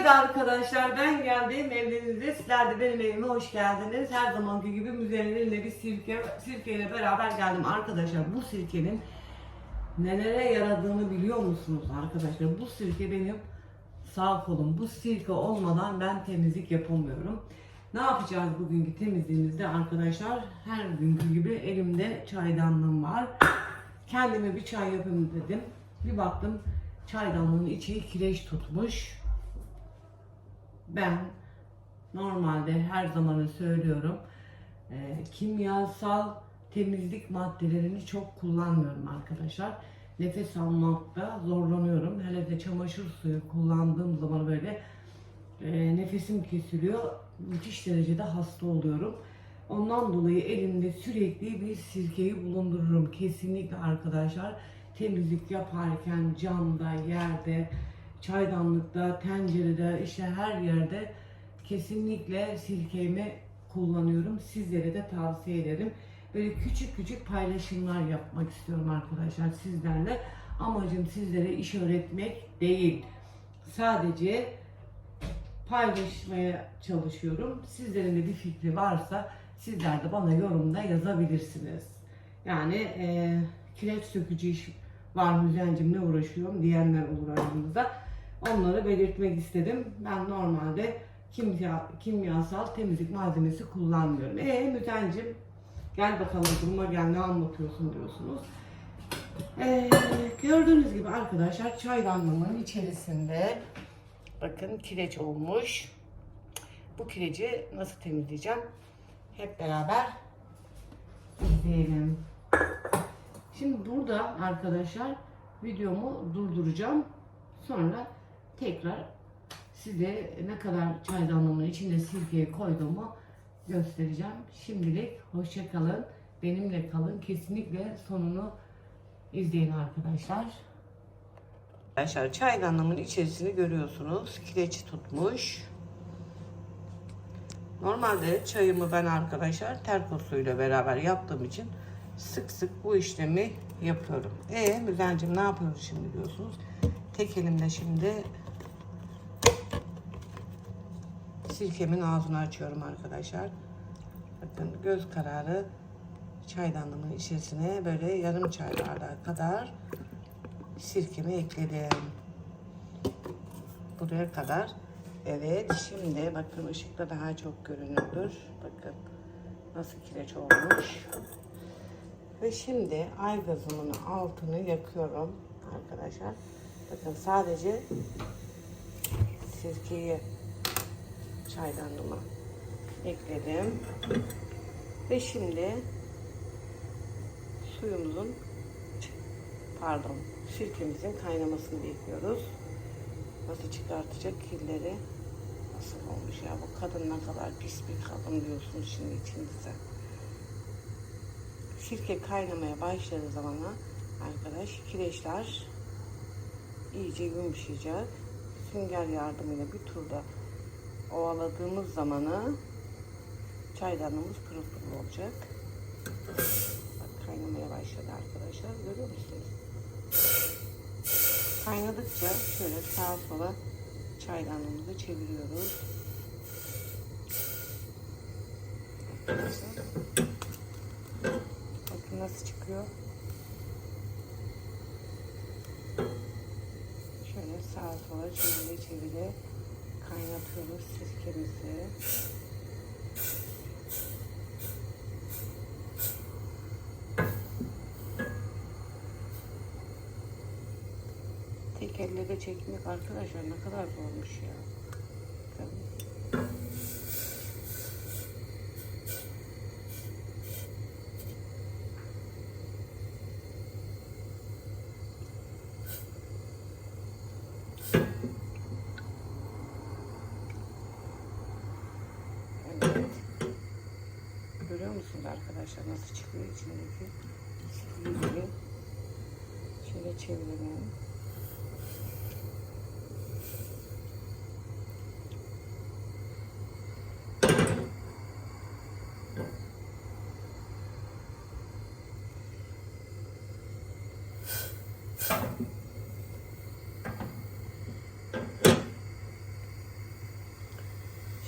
Evet arkadaşlar ben geldim evlerinizde. Sizler de benim evime hoş geldiniz. Her zamanki gibi müzelerinde bir sirke, sirkeyle beraber geldim. Arkadaşlar bu sirkenin nelere yaradığını biliyor musunuz arkadaşlar? Bu sirke benim sağ kolum. Bu sirke olmadan ben temizlik yapamıyorum. Ne yapacağız bugünkü temizliğimizde arkadaşlar? Her günkü gibi elimde çaydanlığım var. Kendime bir çay yapayım dedim. Bir baktım çaydanlığın içi kireç tutmuş. Ben normalde her zaman söylüyorum e, kimyasal temizlik maddelerini çok kullanmıyorum arkadaşlar. Nefes almakta zorlanıyorum. Hele de çamaşır suyu kullandığım zaman böyle e, nefesim kesiliyor. Müthiş derecede hasta oluyorum. Ondan dolayı elimde sürekli bir sirkeyi bulundururum. Kesinlikle arkadaşlar temizlik yaparken camda, yerde, çaydanlıkta, tencerede, işte her yerde kesinlikle sirkemi kullanıyorum. Sizlere de tavsiye ederim. Böyle küçük küçük paylaşımlar yapmak istiyorum arkadaşlar sizlerle. Amacım sizlere iş öğretmek değil. Sadece paylaşmaya çalışıyorum. Sizlerin de bir fikri varsa sizler de bana yorumda yazabilirsiniz. Yani e, kireç sökücü iş var Müzencim ne uğraşıyorum diyenler olur aramızda. Onları belirtmek istedim. Ben normalde kimya, kimyasal temizlik malzemesi kullanmıyorum. E Müzencim gel bakalım duruma gel ne anlatıyorsun diyorsunuz. Ee, gördüğünüz gibi arkadaşlar çaydanlığımın içerisinde bakın kireç olmuş. Bu kireci nasıl temizleyeceğim? Hep beraber izleyelim. Şimdi burada arkadaşlar videomu durduracağım. Sonra tekrar size ne kadar çaydanlığımın içinde sirkeyi koyduğumu göstereceğim. Şimdilik hoşça kalın. Benimle kalın. Kesinlikle sonunu izleyin arkadaşlar. Arkadaşlar çaydanlığımın içerisini görüyorsunuz. Kireç tutmuş. Normalde çayımı ben arkadaşlar terkos suyuyla beraber yaptığım için sık sık bu işlemi yapıyorum. E Müzencim ne yapıyoruz şimdi diyorsunuz. Tek elimle şimdi sirkemin ağzını açıyorum arkadaşlar. Bakın göz kararı çaydanlığımın içerisine böyle yarım çay bardağı kadar sirkemi ekledim. Buraya kadar. Evet şimdi bakın ışıkta daha çok görünüyordur. Bakın nasıl kireç olmuş. Ve şimdi ay gazımın altını yakıyorum arkadaşlar. Bakın sadece sirkeyi çaydanlığıma ekledim. Ve şimdi suyumuzun pardon sirkemizin kaynamasını bekliyoruz. Nasıl çıkartacak kirleri nasıl olmuş ya bu kadın ne kadar pis bir kadın diyorsunuz şimdi içinizde. Sirke kaynamaya başladığı zaman arkadaş kireçler iyice yumuşayacak. Sünger yardımıyla bir turda ovaladığımız zamanı çaydanlığımız pırıl pırıl olacak. Bak kaynamaya başladı arkadaşlar. Görüyor musunuz? Kaynadıkça şöyle sağa sola çaydanlığımızı çeviriyoruz. Arkadaşlar. Bakın nasıl çıkıyor. Şöyle sağa sola çevire çevire kaynatıyoruz sirkemizi. Tek elle de çekmek arkadaşlar ne kadar zormuş ya. Tabii. Evet. Görüyor musunuz arkadaşlar nasıl çıkıyor içindeki sivrileri? Şöyle çevirelim.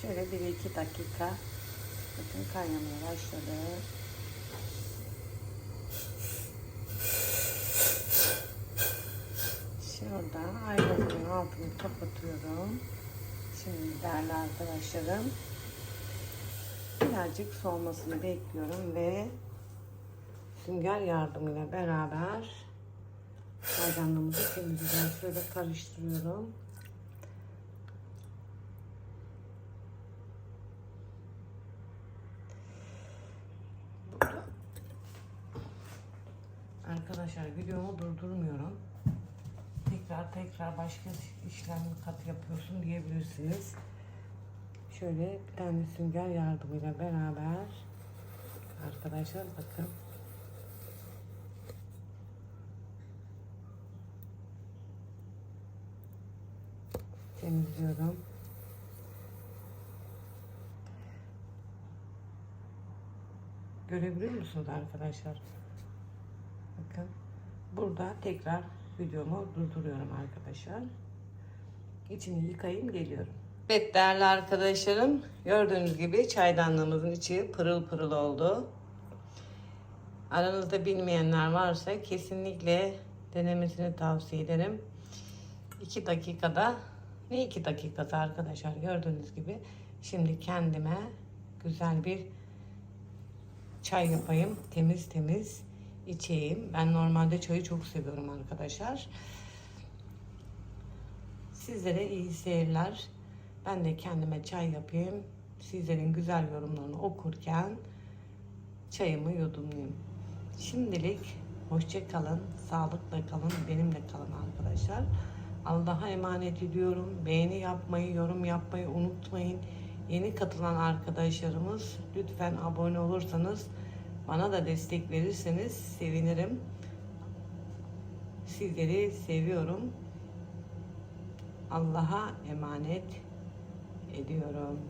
Şöyle 1-2 dakika bakın kaynamaya başladı. Şurada ayranın altını kapatıyorum. Şimdi değerli arkadaşlarım birazcık soğumasını bekliyorum ve sünger yardımıyla beraber çaydanlığımızı temizleyeceğim. Şöyle karıştırıyorum. Burada. Arkadaşlar videomu durdurmuyorum. Tekrar tekrar başka işlem kat yapıyorsun diyebilirsiniz. Şöyle bir tane sünger yardımıyla beraber arkadaşlar bakın temizliyorum. Görebiliyor musunuz arkadaşlar? Bakın burada tekrar videomu durduruyorum arkadaşlar. İçini yıkayayım geliyorum. Evet değerli arkadaşlarım gördüğünüz gibi çaydanlığımızın içi pırıl pırıl oldu. Aranızda bilmeyenler varsa kesinlikle denemesini tavsiye ederim. 2 dakikada ne 2 dakikası arkadaşlar gördüğünüz gibi şimdi kendime güzel bir çay yapayım temiz temiz içeyim. Ben normalde çayı çok seviyorum arkadaşlar. Sizlere iyi seyirler. Ben de kendime çay yapayım. Sizlerin güzel yorumlarını okurken çayımı yudumlayayım. Şimdilik hoşça kalın, sağlıkla kalın, benimle kalın arkadaşlar. Allah'a emanet ediyorum. Beğeni yapmayı, yorum yapmayı unutmayın. Yeni katılan arkadaşlarımız lütfen abone olursanız bana da destek verirseniz sevinirim. Sizleri seviyorum. Allah'a emanet ediyorum.